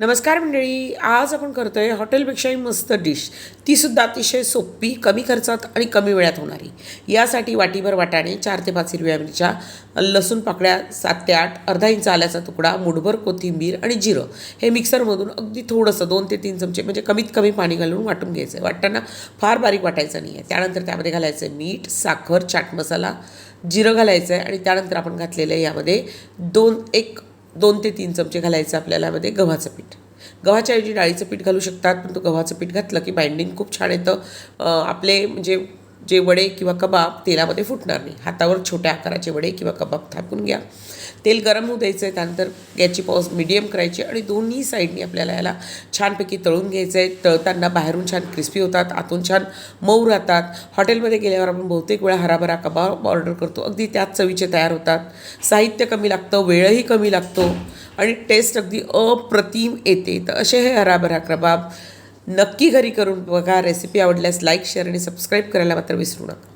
नमस्कार मंडळी आज आपण करतोय हॉटेलपेक्षाही मस्त डिश. तीसुद्धा अतिशय सोपी कमी खर्चात आणि कमी वेळात होणारी. यासाठी वाटीभर वाटाणे चार ते पाच हिरव्या मिरच्या लसूण पाकळ्या सात ते आठ अर्धा इंच आल्याचा तुकडा मुठभर कोथिंबीर आणि जिरं. हे मिक्सरमधून अगदी थोडंसं दोन ते तीन चमचे म्हणजे कमीत कमी पाणी घालून वाटून घ्यायचं आहे वाटताना फार बारीक वाटायचं नाही आहे त्यानंतर त्यामध्ये घालायचं आहे मीठ साखर चाट मसाला जिरं घालायचं आहे आणि त्यानंतर आपण घातलेलं आहे यामध्ये दोन एक दोन ते तीन चमचे घालायचं आपल्याला यामध्ये गव्हाचं पीठ. गव्हाच्या ऐवजी डाळीचं पीठ घालू शकतात पण तो गव्हाचं पीठ घातलं की बाइंडिंग खूप छान येतं. आपले म्हणजे जे वडे किंवा कबाब तेलामध्ये फुटणार नाही. हातावर छोट्या आकाराचे वडे किंवा कबाब थापून घ्या. तेल गरम होऊ द्यायचं आहे त्यानंतर गॅसची पॉज मिडियम करायची आणि दोन्ही साईडनी आपल्याला याला छानपैकी तळून घ्यायचं आहे तळताना बाहेरून छान क्रिस्पी होतात आतून छान मऊ राहतात. हॉटेलमध्ये गेल्यावर आपण बहुतेक वेळा हराभरा कबाब ऑर्डर करतो. अगदी त्याच चवीचे तयार होतात. साहित्य कमी लागतं वेळही कमी लागतो आणि टेस्ट अगदी अप्रतिम येते. तर असे हे हराभरा कबाब नक्की घरी करून बघा. रेसिपी आवडल्यास लाईक शेअर आणि सबस्क्राईब करायला मात्र विसरू नका.